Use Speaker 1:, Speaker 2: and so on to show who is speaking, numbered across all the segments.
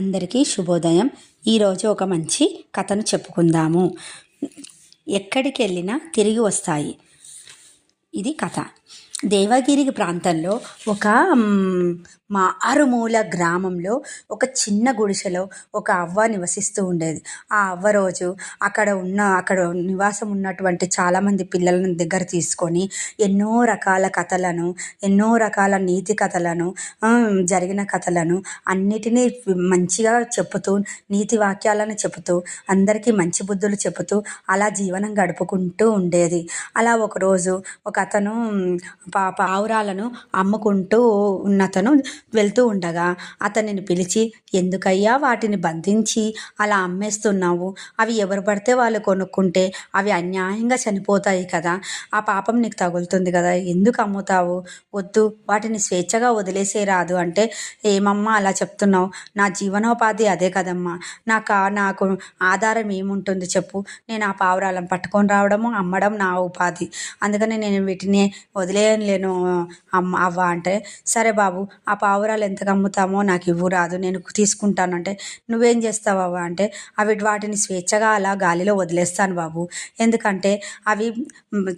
Speaker 1: అందరికీ శుభోదయం. ఈరోజు ఒక మంచి కథను చెప్పుకుందాము. ఎక్కడికి వెళ్ళినా తిరిగి వస్తాయి. ఇది కథ. దేవగిరి ప్రాంతంలో ఒక మారుమూల గ్రామంలో ఒక చిన్న గుడిసెలో ఒక అవ్వ నివసిస్తూ ఉండేది. ఆ అవ్వ రోజు అక్కడ ఉన్న అక్కడ నివాసం ఉన్నటువంటి చాలామంది పిల్లలను దగ్గర తీసుకొని ఎన్నో రకాల కథలను ఎన్నో రకాల నీతి కథలను జరిగిన కథలను అన్నిటినీ మంచిగా చెప్పుతూ నీతి వాక్యాలను చెబుతూ అందరికీ మంచి బుద్ధులు చెబుతూ అలా జీవనం గడుపుకుంటూ ఉండేది. అలా ఒకరోజు ఒక అతను పాప పా పావురాలను అమ్ముకుంటూ ఉన్నతను వెళ్తూ ఉండగా అతనిని పిలిచి ఎందుకయ్యా వాటిని బంధించి అలా అమ్మేస్తున్నావు? అవి ఎవరు పడితే వాళ్ళు కొనుక్కుంటే అవి అన్యాయంగా చనిపోతాయి కదా. ఆ పాపం నీకు తగులుతుంది కదా. ఎందుకు అమ్ముతావు? వద్దు వాటిని స్వేచ్ఛగా వదిలేసే రాదు అంటే ఏమమ్మా అలా చెప్తున్నావు? నా జీవనోపాధి అదే కదమ్మా. నాకు నాకు ఆధారం ఏముంటుంది చెప్పు. నేను ఆ పావురాలను పట్టుకొని రావడము అమ్మడం నా ఉపాధి. అందుకని నేను వీటిని వదిలేయలేను అమ్మ అవ్వ అంటే సరే బాబు ఆ పావురాలు ఎంతకు అమ్ముతామో నాకు ఇవ్వు రాదు నేను తీసుకుంటాను అంటే నువ్వేం చేస్తావు అవ్వ? అంటే అవి వాటిని స్వేచ్ఛగా అలా గాలిలో వదిలేస్తాను బాబు. ఎందుకంటే అవి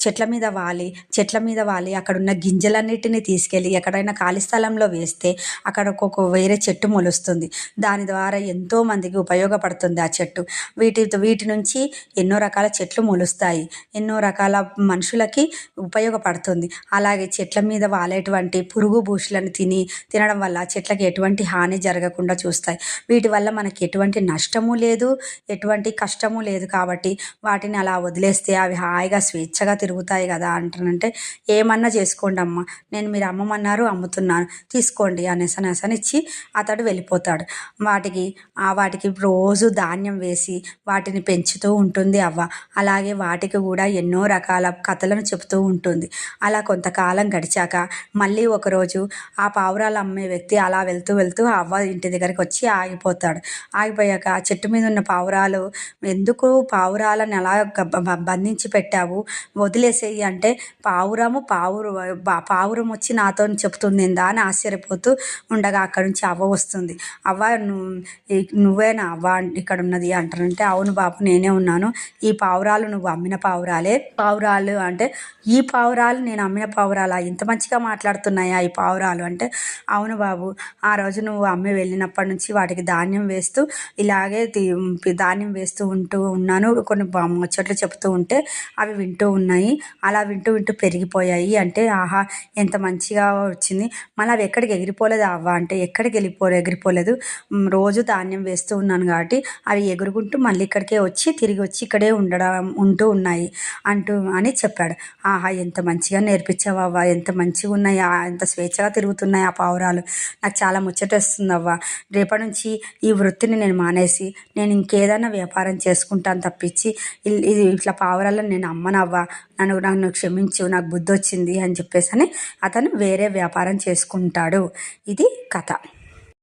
Speaker 1: చెట్ల మీద వాలి చెట్ల మీద వాలి అక్కడ ఉన్న గింజలన్నిటిని తీసుకెళ్ళి ఎక్కడైనా ఖాళీ స్థలంలో వేస్తే అక్కడ ఒక్కొక్క వేరే చెట్టు మొలుస్తుంది. దాని ద్వారా ఎంతో మందికి ఉపయోగపడుతుంది ఆ చెట్టు. వీటి వీటి నుంచి ఎన్నో రకాల చెట్లు మొలుస్తాయి. ఎన్నో రకాల మనుషులకి ఉపయోగపడుతుంది. అలాగే చెట్ల మీద వాలేటువంటి పురుగు భూషులను తిని తినడం వల్ల చెట్లకు ఎటువంటి హాని జరగకుండా చూస్తాయి. వీటి వల్ల మనకి ఎటువంటి నష్టము లేదు ఎటువంటి కష్టము లేదు కాబట్టి వాటిని అలా వదిలేస్తే అవి హాయిగా స్వేచ్ఛగా తిరుగుతాయి కదా అంటానంటే ఏమన్నా చేసుకోండి అమ్మ. నేను మీరు అమ్మమన్నారు అమ్ముతున్నాను తీసుకోండి అనేసి అనేసని ఇచ్చి అతడు వెళ్ళిపోతాడు. వాటికి ఆ వాటికి రోజు ధాన్యం వేసి వాటిని పెంచుతూ ఉంటుంది అవ్వ. అలాగే వాటికి కూడా ఎన్నో రకాల కథలను చెబుతూ ఉంటుంది. అలా కొంతకాలం గడిచాక మళ్ళీ ఒకరోజు ఆ పావురాలు అమ్మే వ్యక్తి అలా వెళ్తూ వెళ్తూ ఆ అవ్వ ఇంటి దగ్గరికి వచ్చి ఆగిపోతాడు. ఆగిపోయాక ఆ చెట్టు మీద ఉన్న పావురాలు ఎందుకు పావురాలను ఎలా బంధించి పెట్టావు? వదిలేసేయి అంటే పావురము పావురు పావురం వచ్చి నాతో చెప్తుంది అని ఆశ్చర్యపోతూ ఉండగా అక్కడ నుంచి అవ్వ వస్తుంది. అవ్వ నువ్వేనా అవ్వ ఇక్కడ ఉన్నది? అంటారంటే అవును బాబు నేనే ఉన్నాను. ఈ పావురాలు నువ్వు అమ్మిన పావురాలే. పావురాలు అంటే ఈ పావురాలు నేను అమ్మిన పావురాలా ఇంత మంచిగా మాట్లాడుతున్నాయా ఈ పావురాలు అంటే అవును బాబు ఆ రోజు నువ్వు అమ్మి వెళ్ళినప్పటి నుంచి వాటికి ధాన్యం వేస్తూ ఇలాగే ధాన్యం వేస్తూ ఉంటూ ఉన్నాను. కొన్ని బ- ముచ్చట్లు చెప్తూ ఉంటే అవి వింటూ ఉన్నాయి. అలా వింటూ వింటూ పెరిగిపోయాయి అంటే ఆహా ఎంత మంచిగా వచ్చింది. మళ్ళీ అవి ఎక్కడికి ఎగిరిపోలేదు అవ్వ అంటే ఎక్కడికి వెళ్ళిపోలే ఎగిరిపోలేదు. రోజు ధాన్యం వేస్తూ ఉన్నాను కాబట్టి అవి ఎగురుకుంటూ మళ్ళీ ఇక్కడికే వచ్చి తిరిగి వచ్చి ఇక్కడే ఉండడం ఉంటూ ఉన్నాయి అంటూ అని చెప్పాడు. ఆహా ఎంత మంచిగా నేర్పించావు అవ్వ ఎంత మంచిగా ఉన్నాయి ఆ, ఎంత స్వేచ్ఛగా తిరుగుతున్నాయి ఆ పావురాలు? నాకు చాలా ముచ్చట వస్తుందవ్వా రేపటి నుంచి ఈ వృత్తిని నేను మానేసి నేను ఇంకేదైనా వ్యాపారం చేసుకుంటాను తప్పించి ఇది ఇట్లా పావురాలను నేను అమ్మనవ్వ? నన్ను నన్ను క్షమించు నాకు బుద్ధి వచ్చింది అని చెప్పేసి అని అతను వేరే వ్యాపారం చేసుకుంటాడు. ఇది కథ.